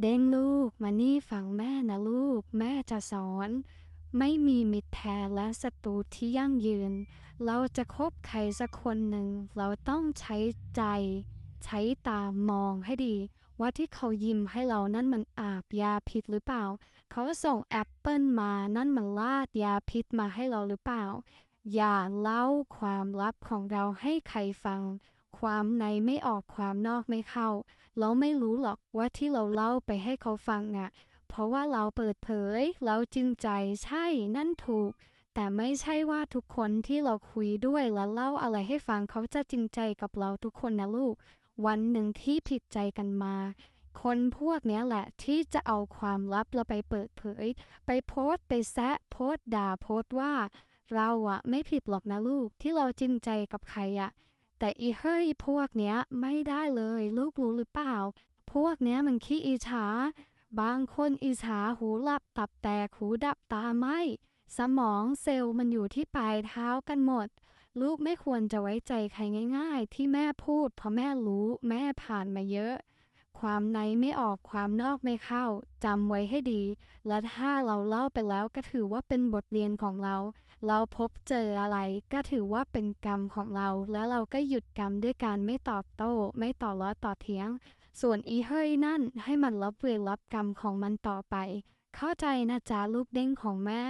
เด้งลูกมานี่ฟังแม่นะลูก แม่จะสอน ไม่มีมิตรแท้และศัตรูที่ยั่งยืน เราจะคบใครสักคนหนึ่ง เราต้องใช้ใจ ใช้ตามองให้ดี ว่าที่เขายิ้มให้เรานั่นมันอาบยาพิษหรือเปล่า เขาส่งแอปเปิลมานั่นมันลาดยาพิษมาให้เราหรือเปล่า อย่าเล่าความลับของเราให้ใครฟัง ความในไม่ออกความนอกไม่เข้า เราไม่รู้หรอกว่าที่เราเล่าไปให้เขาฟังอะ เพราะว่าเราเปิดเผย เราจริงใจใช่นั่นถูก แต่ไม่ใช่ว่าทุกคนที่เราคุยด้วยและเล่าอะไรให้ฟังเขาจะจริงใจกับเราทุกคนนะลูก วันหนึ่งที่ผิดใจกันมา คนพวกเนี้ยแหละที่จะเอาความลับเราไปเปิดเผย ไปโพสต์ไปแซะโพสต์ด่าโพสต์ว่า เราอะไม่ผิดหรอกนะลูกที่เราจริงใจกับใครอะ แต่อีเฮ้ยพวกเนี้ยไม่ได้เลยลูกรู้หรือเปล่า พวกเนี้ยมันขี้อิจฉา บางคนอิจฉาหูหลับตับแตกหูดับตาไหมสมองเซลล์มันอยู่ที่ปลายเท้ากันหมด ลูกไม่ควรจะไว้ใจใครง่าย ๆ ที่แม่พูด เพราะแม่รู้แม่ผ่านมาเยอะ ความในไม่ออกความนอกไม่เข้าจำไว้ให้ดี และถ้าเราเล่าไปแล้วก็ถือว่าเป็นบทเรียนของเรา เราพบเจออะไรก็ถือว่าเป็นกรรมของเรา แล้วเราก็หยุดกรรมด้วยการไม่ตอบโต้ ไม่ต่อล้อต่อเถียง ส่วนอีเฮ้ยนั่นให้มันรับเวรรับกรรมของมันต่อไป เข้าใจนะจ๊ะลูกเด้งของแม่